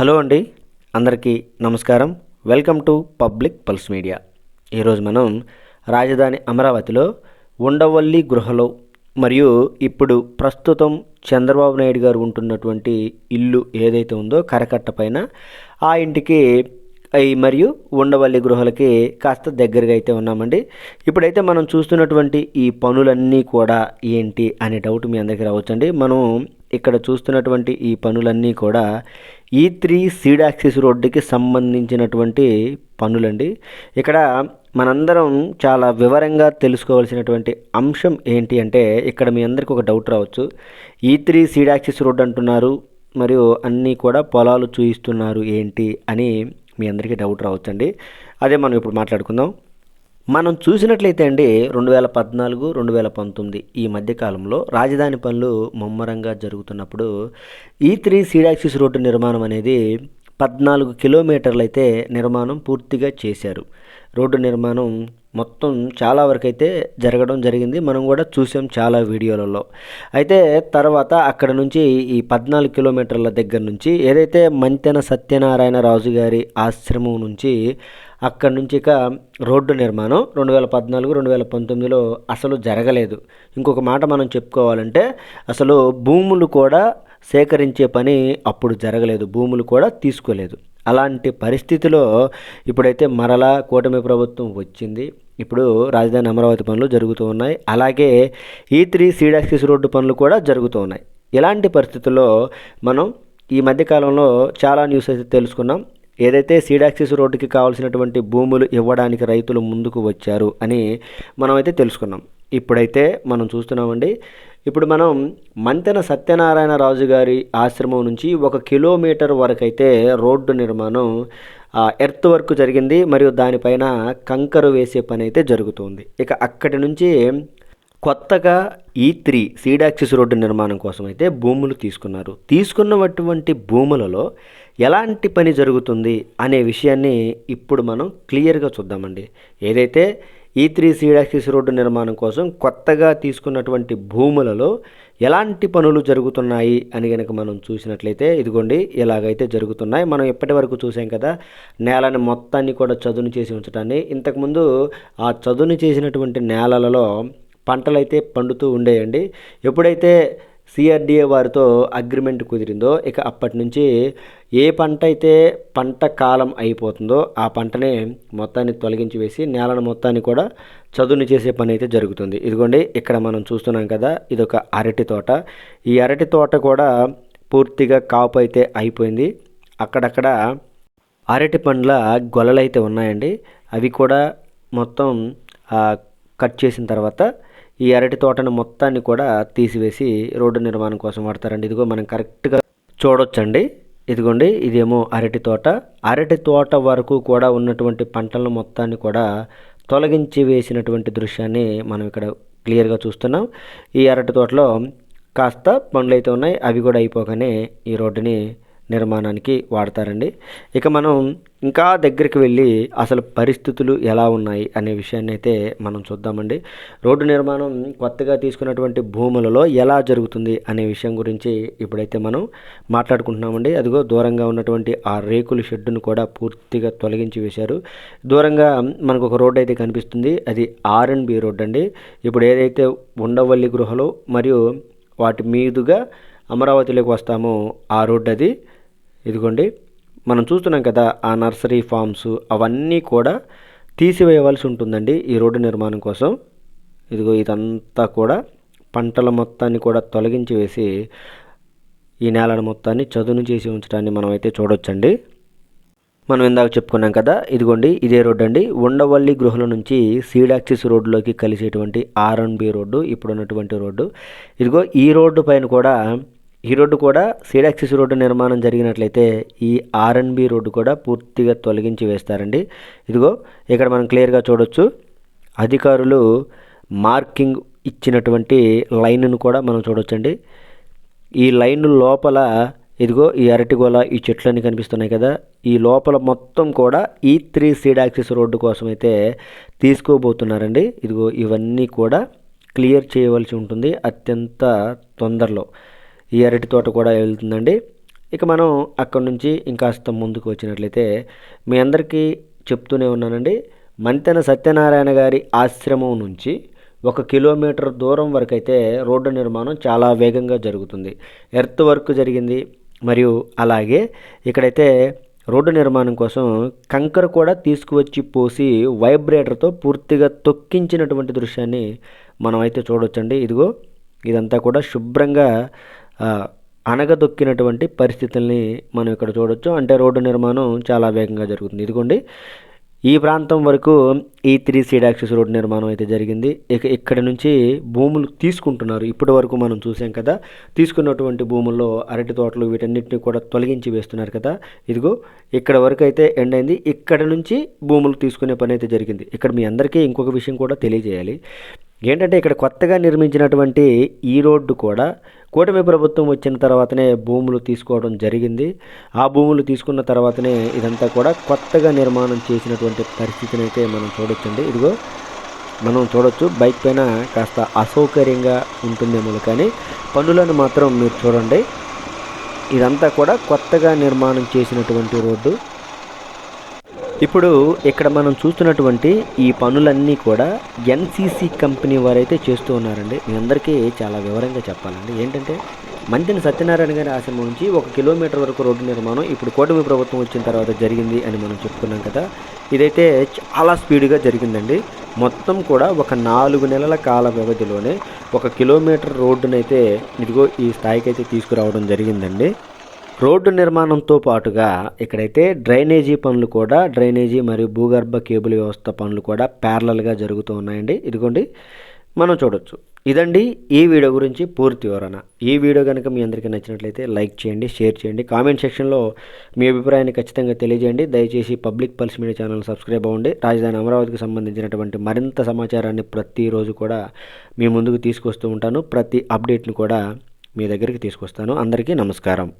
Hello అండి అందరికీ నమస్కారం. Welcome to public pulse media. ఈరోజు మనం రాజధాని అమరావతిలో ఉండవల్లి గృహలో మరియు ఇప్పుడు ప్రస్తుతం చంద్రబాబు నాయుడు గారు ఉంటున్నటువంటి ఇల్లు ఏదైతే ఉందో కరకట్ట పైన ఆ ఇంటికి ఈ మరియు ఉండవల్లి గృహలకి కాస్త దగ్గరగా అయితే ఉన్నామండి. ఇప్పుడైతే మనం చూస్తున్నటువంటి ఈ పనులన్నీ కూడా ఏంటి అనే డౌట్ మీ అందరికీ రావచ్చండి. మనం ఇక్కడ చూస్తున్నటువంటి ఈ పనులన్నీ కూడా ఈ త్రీ సీడాక్సిస్ రోడ్డుకి సంబంధించినటువంటి పనులండి. ఇక్కడ మనందరం చాలా వివరంగా తెలుసుకోవాల్సినటువంటి అంశం ఏంటి అంటే ఇక్కడ మీ అందరికీ ఒక డౌట్ రావచ్చు. ఈ త్రీ సీడాక్సిస్ రోడ్ అంటున్నారు మరియు అన్నీ కూడా పొలాలు చూయిస్తున్నారు ఏంటి అని మీ అందరికీ డౌట్ రావచ్చండి. అదే మనం ఇప్పుడు మాట్లాడుకుందాం. మనం చూసినట్లయితే అండి రెండు వేల పద్నాలుగు రెండు వేల పంతొమ్మిది ఈ మధ్యకాలంలో రాజధాని పనులు ముమ్మరంగా జరుగుతున్నప్పుడు ఈ త్రీ సీడాక్సిస్ రోడ్డు నిర్మాణం అనేది పద్నాలుగు కిలోమీటర్లు అయితే నిర్మాణం పూర్తిగా చేశారు. రోడ్డు నిర్మాణం మొత్తం చాలా వరకు అయితే జరగడం జరిగింది. మనం కూడా చూసాం చాలా వీడియోలలో. అయితే తర్వాత అక్కడ నుంచి ఈ పద్నాలుగు కిలోమీటర్ల దగ్గర నుంచి ఏదైతే మంతెన సత్యనారాయణ రాజు గారి ఆశ్రమం నుంచి అక్కడి నుంచి ఇక రోడ్డు నిర్మాణం రెండు వేల పద్నాలుగు రెండు వేల పంతొమ్మిదిలో అసలు జరగలేదు. ఇంకొక మాట మనం చెప్పుకోవాలంటే అసలు భూములు కూడా సేకరించే పని అప్పుడు జరగలేదు. భూములు కూడా తీసుకోలేదు. అలాంటి పరిస్థితిలో ఇప్పుడైతే మరలా కూటమి ప్రభుత్వం వచ్చింది. ఇప్పుడు రాజధాని అమరావతి పనులు జరుగుతూ ఉన్నాయి. అలాగే ఈ త్రీ సీడాక్సిస్ రోడ్డు పనులు కూడా జరుగుతూ ఉన్నాయి. ఇలాంటి పరిస్థితుల్లో మనం ఈ మధ్యకాలంలో చాలా న్యూస్ అయితే తెలుసుకున్నాం. ఏదైతే సీడాక్సిస్ రోడ్డుకి కావాల్సినటువంటి భూములు ఇవ్వడానికి రైతులు ముందుకు వచ్చారు అని మనమైతే తెలుసుకున్నాం. ఇప్పుడైతే మనం చూస్తున్నామండి. ఇప్పుడు మనం మంతెన సత్యనారాయణ రాజు గారి ఆశ్రమం నుంచి ఒక కిలోమీటర్ వరకు అయితే రోడ్డు నిర్మాణం ఎర్త్ వర్క్ జరిగింది. మరియు దానిపైన కంకర వేసే పని అయితే జరుగుతుంది. ఇక అక్కడి నుంచి కొత్తగా ఈ త్రీ సీడాక్సిస్ రోడ్డు నిర్మాణం కోసం అయితే భూములు తీసుకున్నారు. తీసుకున్నటువంటి భూములలో ఎలాంటి పని జరుగుతుంది అనే విషయాన్ని ఇప్పుడు మనం క్లియర్గా చూద్దామండి. ఏదైతే ఈ త్రీ సీడాక్సిస్ రోడ్డు నిర్మాణం కోసం కొత్తగా తీసుకున్నటువంటి భూములలో ఎలాంటి పనులు జరుగుతున్నాయి అని కనుక మనం చూసినట్లయితే ఇదిగోండి ఇలాగైతే జరుగుతున్నాయి. మనం ఇప్పటి వరకు చూసాం కదా నేలని మొత్తాన్ని కూడా చదును చేసి ఉంచడాన్ని. ఇంతకుముందు ఆ చదును చేసినటువంటి నేలలలో పంటలైతే పండుతూ ఉండేయండి. ఎప్పుడైతే సిఆర్డిఏ వారితో అగ్రిమెంట్ కుదిరిందో ఇక అప్పటి నుంచి ఏ పంట అయితే పంట కాలం అయిపోతుందో ఆ పంటని మొత్తాన్ని తొలగించి వేసి నేలను మొత్తాన్ని కూడా చదును చేసే పని అయితే జరుగుతుంది. ఇదిగోండి ఇక్కడ మనం చూస్తున్నాం కదా ఇది ఒక అరటి తోట. ఈ అరటి తోట కూడా పూర్తిగా కాపు అయితే అయిపోయింది. అక్కడక్కడ అరటి పండ్ల గొలలు అయితే ఉన్నాయండి. అవి కూడా మొత్తం కట్ చేసిన తర్వాత ఈ అరటి తోటను మొత్తాన్ని కూడా తీసివేసి రోడ్డు నిర్మాణం కోసం వాడతారండి. ఇదిగో మనం కరెక్ట్గా చూడొచ్చండి. ఇదిగోండి ఇదేమో అరటి తోట. అరటి తోట వరకు కూడా ఉన్నటువంటి పంటలను మొత్తాన్ని కూడా తొలగించి వేసినటువంటి దృశ్యాన్ని మనం ఇక్కడ క్లియర్గా చూస్తున్నాం. ఈ అరటి తోటలో కాస్త పండ్లు అయితే ఉన్నాయి అవి కూడా అయిపోగానే ఈ రోడ్డుని నిర్మాణానికి వాడతారండి. ఇక మనం ఇంకా దగ్గరికి వెళ్ళి అసలు పరిస్థితులు ఎలా ఉన్నాయి అనే విషయాన్ని అయితే మనం చూద్దామండి. రోడ్డు నిర్మాణం కొత్తగా తీసుకున్నటువంటి భూములలో ఎలా జరుగుతుంది అనే విషయం గురించి ఇప్పుడైతే మనం మాట్లాడుకుంటున్నామండి. అదిగో దూరంగా ఉన్నటువంటి ఆ రేకుల షెడ్డును కూడా పూర్తిగా తొలగించి వేశారు. దూరంగా మనకు ఒక రోడ్డు అయితే కనిపిస్తుంది. అది ఆర్ అండ్ బి రోడ్ అండి. ఇప్పుడు ఏదైతే ఉండవల్లి గృహలు మరియు వాటి మీదుగా అమరావతిలోకి వస్తామో ఆ రోడ్డు అది. ఇదిగోండి మనం చూస్తున్నాం కదా ఆ నర్సరీ ఫామ్స్ అవన్నీ కూడా తీసివేయవలసి ఉంటుందండి ఈ రోడ్డు నిర్మాణం కోసం. ఇదిగో ఇదంతా కూడా పంటల మొత్తాన్ని కూడా తొలగించి వేసి ఈ నేలను మొత్తాన్ని చదును చేసి ఉంచడాన్ని మనం అయితే చూడొచ్చండి. మనం ఇందాక చెప్పుకున్నాం కదా ఇదిగోండి ఇదే రోడ్డు అండి. ఉండవల్లి గృహల నుంచి సీడాక్సిస్ రోడ్డులోకి కలిసేటువంటి ఆర్ అండ్ బి రోడ్డు ఇప్పుడున్నటువంటి రోడ్డు. ఇదిగో ఈ రోడ్డు పైన కూడా ఈ రోడ్డు కూడా సీడాక్సిస్ రోడ్డు నిర్మాణం జరిగినట్లయితే ఈ ఆర్ఎన్బి రోడ్డు కూడా పూర్తిగా తొలగించి వేస్తారండి. ఇదిగో ఇక్కడ మనం క్లియర్గా చూడొచ్చు. అధికారులు మార్కింగ్ ఇచ్చినటువంటి లైన్ను కూడా మనం చూడొచ్చండి. ఈ లైన్ లోపల ఇదిగో ఈ అరటిగోల ఈ చెట్లన్నీ కనిపిస్తున్నాయి కదా. ఈ లోపల మొత్తం కూడా ఈ త్రీ సీడాక్సిస్ రోడ్డు కోసం అయితే తీసుకోబోతున్నారండి. ఇదిగో ఇవన్నీ కూడా క్లియర్ చేయవలసి ఉంటుంది అత్యంత తొందరలో. ఈ అరటి తోట కూడా వెళ్తుందండి. ఇక మనం అక్కడ నుంచి ఇంకాస్త ముందుకు వచ్చినట్లయితే మీ అందరికీ చెప్తూనే ఉన్నానండి. మంతెన సత్యనారాయణ గారి ఆశ్రమం నుంచి ఒక కిలోమీటర్ దూరం వరకు అయితే రోడ్డు నిర్మాణం చాలా వేగంగా జరుగుతుంది. ఎర్త్ వర్క్ జరిగింది. మరియు అలాగే ఇక్కడైతే రోడ్డు నిర్మాణం కోసం కంకర కూడా తీసుకువచ్చి పోసి వైబ్రేటర్తో పూర్తిగా తొక్కించినటువంటి దృశ్యాన్ని మనం అయితే చూడొచ్చండి. ఇదిగో ఇదంతా కూడా శుభ్రంగా అనగదొక్కినటువంటి పరిస్థితుల్ని మనం ఇక్కడ చూడొచ్చు. అంటే రోడ్డు నిర్మాణం చాలా వేగంగా జరుగుతుంది. ఇదిగోండి ఈ ప్రాంతం వరకు ఈ త్రీ సీడ్ యాక్సిస్ రోడ్డు నిర్మాణం అయితే జరిగింది. ఇక ఇక్కడ నుంచి భూములు తీసుకుంటున్నారు. ఇప్పటి వరకు మనం చూసాం కదా తీసుకున్నటువంటి భూముల్లో అరటి తోటలు వీటన్నిటిని కూడా తొలగించి వేస్తున్నారు కదా. ఇదిగో ఇక్కడ వరకు అయితే ఎండ్ అయింది. ఇక్కడ నుంచి భూములు తీసుకునే పని అయితే జరిగింది. ఇక్కడ మీ అందరికీ ఇంకొక విషయం కూడా తెలియజేయాలి. ఏంటంటే ఇక్కడ కొత్తగా నిర్మించినటువంటి ఈ రోడ్డు కూడా కూటమి ప్రభుత్వం వచ్చిన తర్వాతనే భూములు తీసుకోవడం జరిగింది. ఆ భూములు తీసుకున్న తర్వాతనే ఇదంతా కూడా కొత్తగా నిర్మాణం చేసినటువంటి పరిస్థితిని అయితే మనం చూడొచ్చండి. ఇదిగో మనం చూడొచ్చు. బైక్ పైన కాస్త అసౌకర్యంగా ఉంటుందేమో కానీ పనులను మాత్రం మీరు చూడండి. ఇదంతా కూడా కొత్తగా నిర్మాణం చేసినటువంటి రోడ్డు. ఇప్పుడు ఇక్కడ మనం చూస్తున్నటువంటి ఈ పనులన్నీ కూడా ఎన్సీసీ కంపెనీ వారైతే చేస్తూ ఉన్నారండి. మీ అందరికీ చాలా వివరంగా చెప్పాలండి. ఏంటంటే మంతిని సత్యనారాయణ గారి ఆశ్రమం నుంచి ఒక కిలోమీటర్ వరకు రోడ్డు నిర్మాణం ఇప్పుడు కూటమి ప్రభుత్వం వచ్చిన తర్వాత జరిగింది అని మనం చెప్పుకున్నాం కదా. ఇదైతే చాలా స్పీడ్గా జరిగిందండి. మొత్తం కూడా ఒక నాలుగు నెలల కాల వ్యవధిలోనే ఒక కిలోమీటర్ రోడ్డునైతే ఇదిగో ఈ స్థాయికి అయితే తీసుకురావడం జరిగిందండి. రోడ్డు నిర్మాణంతో పాటుగా ఇక్కడైతే డ్రైనేజీ పనులు కూడా డ్రైనేజీ మరియు భూగర్భ కేబుల్ వ్యవస్థ పనులు కూడా ప్యారలల్గా జరుగుతూ ఉన్నాయండి. ఇదిగోండి మనం చూడొచ్చు. ఇదండి ఈ వీడియో గురించి పూర్తి వివరణ. ఈ వీడియో కనుక మీ అందరికీ నచ్చినట్లయితే లైక్ చేయండి షేర్ చేయండి. కామెంట్ సెక్షన్లో మీ అభిప్రాయాన్ని ఖచ్చితంగా తెలియజేయండి. దయచేసి public pulse media channel subscribe అవ్వండి. రాజధాని అమరావతికి సంబంధించినటువంటి మరింత సమాచారాన్ని ప్రతిరోజు కూడా మీ ముందుకు తీసుకొస్తూ ఉంటాను. ప్రతి అప్డేట్ని కూడా మీ దగ్గరికి తీసుకొస్తాను. అందరికీ నమస్కారం.